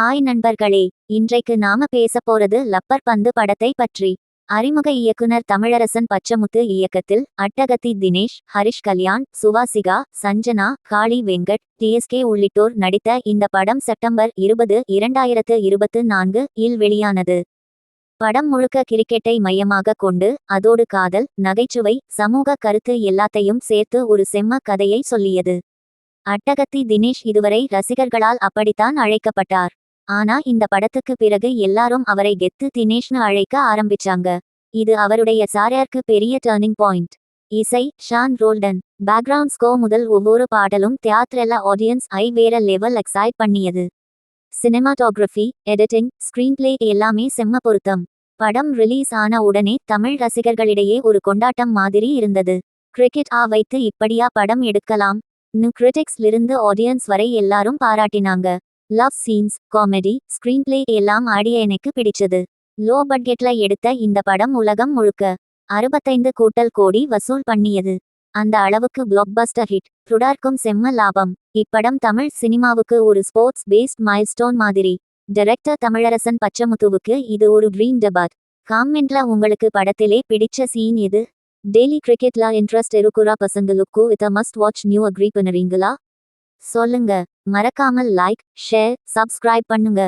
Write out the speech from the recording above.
Hi நண்பர்களே இன்றைக்கு நாம பேச போறது லப்பர் பந்து படத்தை பற்றி. அறிமுக இயக்குனர் தமிழரசன் பச்சமுத்து இயக்கத்தில் Attakathi Dinesh Harish Kalyan Swasika Sanjana Kaali Venkat T S K உள்ளிட்டோர் நடித்த இந்த படம் செப்டம்பர் இருபது இரண்டாயிரத்து இருபத்து நான்கு இல் வெளியானது. படம் முழுக்க கிரிக்கெட்டை மையமாக கொண்டு அதோடு காதல் நகைச்சுவை சமூக கருத்து எல்லாத்தையும் சேர்த்து ஒரு செம்ம கதையை சொல்லியது. அட்டகத்தி தினேஷ் இதுவரை ரசிகர்களால் அப்படித்தான் அழைக்கப்பட்டார். ஆனா இந்த படத்துக்கு பிறகு எல்லாரும் அவரை கெத்து தினேஷ்னு அழைக்க ஆரம்பிச்சாங்க. இது அவருடைய சாரியார்க்கு பெரிய டேர்னிங் பாயிண்ட் இசை ஷான் ரோல்டன். பேக்ரவுண்ட் ஸ்கோ முதல் ஒவ்வொரு பாடலும் தியேட்டர்ல ஆடியன்ஸ் ஐ வேற லெவல் எக்ஸைட் பண்ணியது. சினிமாட்டோகிராஃபி எடிட்டிங் ஸ்கிரீன் பிளே எல்லாமே செம்ம பொருத்தம். படம் ரிலீஸ் ஆன உடனே தமிழ் ரசிகர்களிடையே ஒரு கொண்டாட்டம் மாதிரி இருந்தது. கிரிக்கெட் ஆ வைத்து இப்படியா படம் எடுக்கலாம்? நு கிரிட்டிக்ஸ்லிருந்து ஆடியன்ஸ் வரை எல்லாரும் பாராட்டினாங்க. Love scenes comedy screenplay எல்லாம் ஆடிய எனக்கு பிடிச்சது. லோ பட்ஜெட்ல எடுத்த இந்த படம் உலகம் முழுக்க அறுபத்தைந்து கூட்டல் கோடி வசூல் பண்ணியது. அந்த அளவுக்கு பிளாக்பஸ்டர் ஹிட் ருடார்க்கும் செம்ம லாபம். இப்படம் தமிழ் சினிமாவுக்கு ஒரு ஸ்போர்ட்ஸ் பேஸ்ட் மைல்ஸ்டோன் மாதிரி. டைரக்டர் தமிழரசன் பச்சமுத்துவுக்கு இது ஒரு ட்ரீம் டபாத் காமெண்ட்ல உங்களுக்கு படத்திலே பிடிச்ச சீன் எது? டெய்லி கிரிக்கெட்ல இன்ட்ரெஸ்ட் இருக்குறா பசங்களுக்கு இத மஸ்ட் வாட்ச் நியூ அக்ரி பண்ணுறீங்களா சொல்லுங்க. மறக்காமல் லைக் ஷேர் சப்ஸ்கிரைப் பண்ணுங்க.